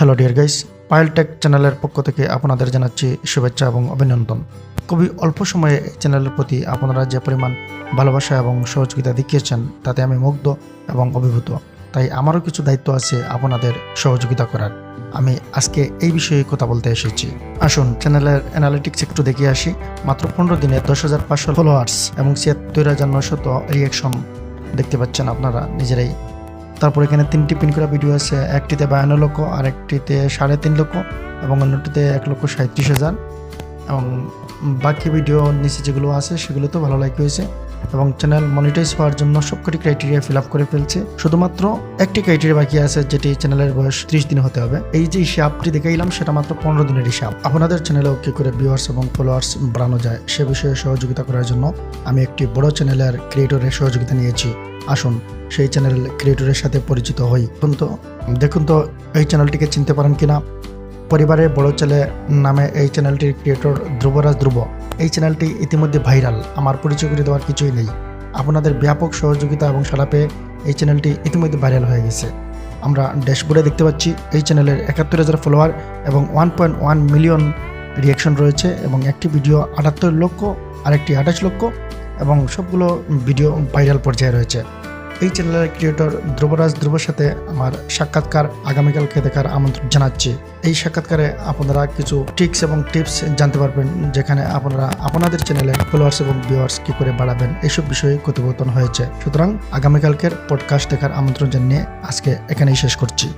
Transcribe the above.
Hello dear guys পাইল tech চ্যানেলের পক্ষ থেকে আপনাদের জানাচ্ছি শুভেচ্ছা এবং অভিনন্দন। খুবই অল্প সময়ে চ্যানেলের প্রতি আপনারা যে পরিমাণ ভালোবাসা এবং সহযোগিতা দেখিয়েছেন, তাতে আমি মুগ্ধ এবং অভিভূত। তাই আমারও কিছু দায়িত্ব আছে আপনাদের সহযোগিতা করার। আমি আজকে এই বিষয়ে কথা বলতে এসেছি। আসুন চ্যানেলের অ্যানালিটিক্স একটু দেখে আসি। মাত্র পনেরো দিনে দশ হাজার পাঁচশো ফলোয়ার্স এবং ছিয়াত্তর হাজার নশত রিয়াকশন দেখতে পাচ্ছেন আপনারা নিজেরাই। তারপর এখানে তিনটি পিন করা ভিডিও আছে, একটিতে বায়ান্ন লক্ষ, আর একটিতে সাড়ে তিন লক্ষ এবং অন্যটিতে এক লক্ষ সাঁত্রিশ হাজার। এবং বাকি ভিডিও নিচে যেগুলো আছে, সেগুলো তো ভালো লাইক হয়েছে। এবং চ্যানেল মনিটাইজ হওয়ার জন্য সবকটি ক্রাইটেরিয়া ফিল আপ করে ফেলছে। শুধুমাত্র একটি ক্রাইটেরিয়া বাকি আছে, যেটি চ্যানেলের বয়স ত্রিশ দিন হতে হবে। এই যে হিসাবটি দেখাইলাম, সেটা মাত্র পনেরো দিনের হিসাব। আপনাদের চ্যানেলেও কি করে ভিউয়ার্স এবং ফলোয়ার্স বাড়ানো যায়, সে বিষয়ে সহযোগিতা করার জন্য আমি একটি বড় চ্যানেলের ক্রিয়েটরের সহযোগিতা নিয়েছি। আসুন সেই চ্যানেল ক্রিয়েটরের সাথে পরিচিত হই। দেখুন তো দেখুন তো, এই চ্যানেলটিকে চিনতে পারেন কিনা? পরিবারের বড় ছেলে নামে এই চ্যানেলটির ক্রিয়েটর ধ্রুবরাজ ধ্রুব। এই চ্যানেলটি ইতিমধ্যে ভাইরাল আমার পরিচয় করে দেওয়ার কিছুই নেই। আপনাদের ব্যাপক সহযোগিতা এবং সাড়া পেয়ে এই চ্যানেলটি ইতিমধ্যে ভাইরাল হয়ে গেছে। আমরা ড্যাশবোর্ডে দেখতে পাচ্ছি, এই চ্যানেলের একাত্তর হাজার ফলোয়ার এবং one point one million reaction রয়েছে এবং একটি ভিডিও আটাত্তর লক্ষ, আরেকটি আঠাশ লক্ষ এবং সবগুলো ভিডিও ভাইরাল পর্যায়ে রয়েছে। এই চ্যানেলের ক্রিয়েটর ধ্রুবরাজ ধ্রুবর সাথে আমার সাক্ষাৎকার আগামীকালকে দেখার আমন্ত্রণ জানাচ্ছি। এই সাক্ষাৎকারে আপনারা কিছু ট্রিক্স এবং টিপস জানতে পারবেন, যেখানে আপনারা আপনাদের চ্যানেলে ফলোয়ার্স এবং ভিউয়ার্স কী করে বাড়াবেন, এইসব বিষয়ে কথোপকথন হয়েছে। সুতরাং আগামীকালকের পডকাস্ট দেখার আমন্ত্রণ জানিয়ে আজকে এখানেই শেষ করছি।